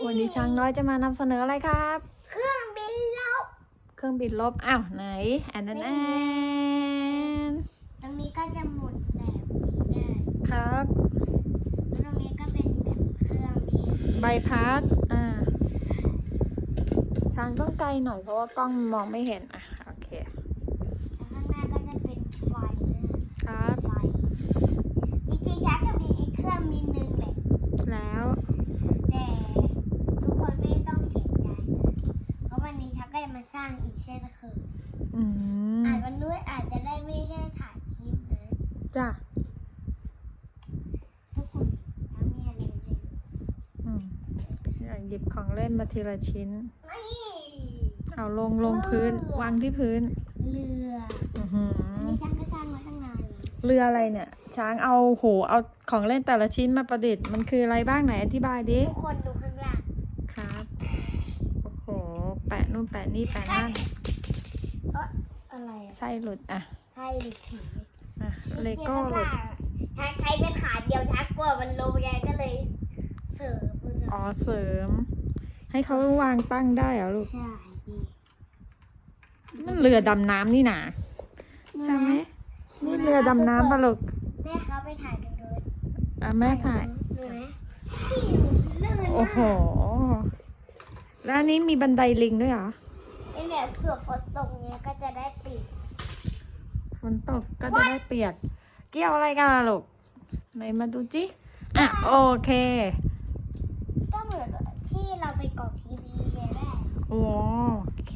ช้างน้อยจะมานำเสนออะไรครับ เครื่องบินลบ เครื่องบินลบ อ้าวไหนแอนแอนแอนตรงนี้ก็จะหมุนแบบนี้ได้ครับแล้วตรงนี้ก็เป็นแบบเครื่องบิน ใบพัด อ่า ช้างต้องไกลหน่อยเพราะว่ากล้องมองไม่เห็น อะ โอเค แล้วข้างหน้าก็จะเป็นไฟนะครับไฟ จริงๆชักจะมีอีกเครื่องบินหนึ่งแหละ แล้ว แต่ทุกคนไม่ต้องเสียใจนะเพราะวันนี้ชักก็จะมา สร้างอีกเส้นคืออืมอาจวันนู้นอาจจะได้ไม่ได้ถ่ายคลิปนะจ้ะทุกคนทั้งมีอะไรมาให้ดูอืมอยากหยิบของเล่นมาทีละชิ้น นี่เอาลงลงพื้น วางที่พื้น เรืออือหืออันนี้ช่างก็สร้างมาตั้งนานเลยเรืออะไรเนี่ย ช้างเอาโหเอาของเล่นแต่ละชิ้นมาประดิษฐ์มันคืออะไรบ้างไหนอธิบายดิ ทุกคนดูข้างล่าง ครับ โอ้โห แปะ นู่นแปะนี่แปะนั่นเอ๊ะอะไรอะไส้หลุดอะไส้หรือถืออะเลโก้หลุดช้างใช้เป็นขาเดียวช้างกลัวมันลงไงก็เลยเสริมมันหน่อ๋ออยเสริม ให้เขาวางตั้งได้เหรอลูกใช่ดีนั่นเรือดำน้ำนี่หนาใช่ไหมนี่เรือดำน้ำปะลูกแม่เขาไปถ่ายกันเลยอะแม่ถ่ายดูไหมลื่นมาก โอ้โห แล้วอันนี้มีบันไดลิงด้วยเหรอไอ้เนี่ยเผื่อฝนตกเนี้ยก็จะได้ปิดฝนตกก็จะได้เปียก เกี่ยวอะไรกันล่ะลูกไหนมาดูจิอะโอเค ก็เหมือนที่เราไปกรอกทีวีเนี่ยแหละ โอ้โอเค